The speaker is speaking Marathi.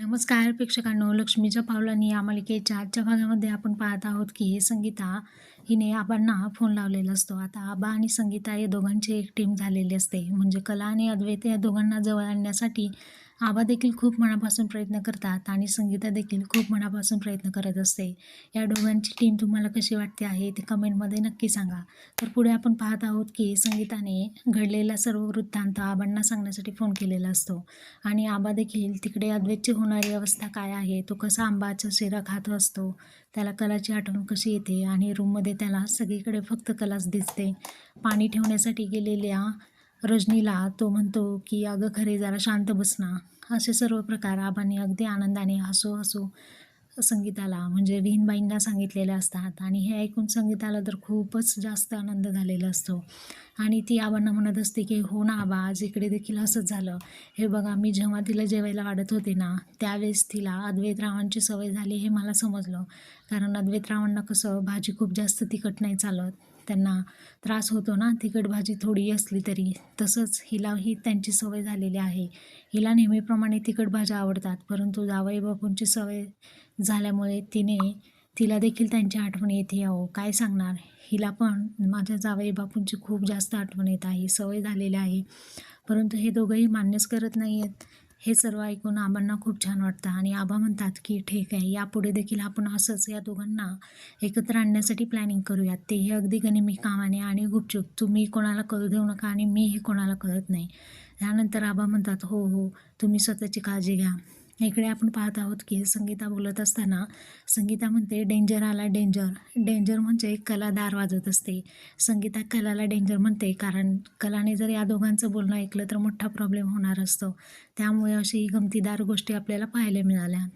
नमस्कार प्रेक्षकांनो लक्ष्मीच्या पावलांनी या मालिकेच्या आजच्या भागामध्ये आपण पाहत आहोत की हे संगीता हिने आबांना फोन लावलेला असतो. आता आबा आणि संगीता या दोघांची एक टीम झालेली असते. म्हणजे कला आणि अद्वैत या दोघांना जवळ आणण्यासाठी आबा देखील खूप मनापासून प्रयत्न करतात आणि संगीता देखील खूप मनापासून प्रयत्न करत असते. या दोघांची टीम तुम्हाला कशी वाटते आहे ते कमेंटमध्ये नक्की सांगा. तर पुढे आपण पाहत आहोत की संगीताने घडलेला सर्व वृत्तांत आबांना सांगण्यासाठी फोन केलेला असतो. आणि आबा देखील तिकडे अद्वैतची होणारी अवस्था काय आहे? तो कसा आंबाचा शिरा खात असतो? त्याला कलाची आठवण कशी येते? आणि रूममध्ये त्याला सगळीकडे फक्त कलाच दिसते. पाणी ठेवण्यासाठी गेलेल्या रजनीला तो म्हणतो की अगं खरे जरा शांत बस ना. असे सर्व प्रकार आबांनी अगदी आनंदाने हसू हसू संगीताला म्हणजे विहीनबाईंना सांगितलेले असतात. आणि हे ऐकून संगीताला तर खूपच जास्त आनंद झालेला असतो. आणि ती आबांना म्हणत असते की हो ना आबा आज इकडे देखील असंच झालं. हे बघा मी जेव्हा तिला जेवायला वाढत होते ना त्यावेळेस तिला अद्वैतरावांची सवय झाली हे मला समजलं. कारण अद्वैतरावांना कसं भाजी खूप जास्त तिखट नाही चालत. त्यांना त्रास होतो ना तिखट भाजी थोडी असली तरी. तसंच हिलाही त्यांची सवय झालेली आहे. हिला नेहमीप्रमाणे तिखट भाज्या आवडतात परंतु जावई बापूंची सवय झाल्यामुळे तिने तिला देखील त्यांची आठवण येते अहो. काय सांगणार? हिला पण माझ्या जावई बापूंची खूप जास्त आठवण येत आहे सवय झालेली आहे. परंतु हे दोघंही मान्यच करत नाही आहेत हे सर्व ऐकून आबांना खूप छान वाटतं आणि आबा म्हणतात की ठीक आहे यापुढे देखील आपण असंच या दोघांना एकत्र आणण्यासाठी प्लॅनिंग करूयात. तेही अगदी गनिमी कामाने आणि गुपचूप. तुम्ही कोणाला कळू देऊ नका आणि मीही कोणाला कळत नाही. त्यानंतर आबा म्हणतात हो हो तुम्ही स्वतःची काळजी घ्या. इकडे आपण पाहत आहोत की संगीता बोलत असताना संगीता म्हणते डेंजर आला डेंजर. डेंजर म्हणजे कला दार वाजत असते. संगीता कलाला डेंजर म्हणते कारण कलाने जर या दोघांचं बोलणं ऐकलं तर मोठा प्रॉब्लेम होणार असतो. त्यामुळे अशी गमतीदार गोष्टी आपल्याला पाहायला मिळाल्या.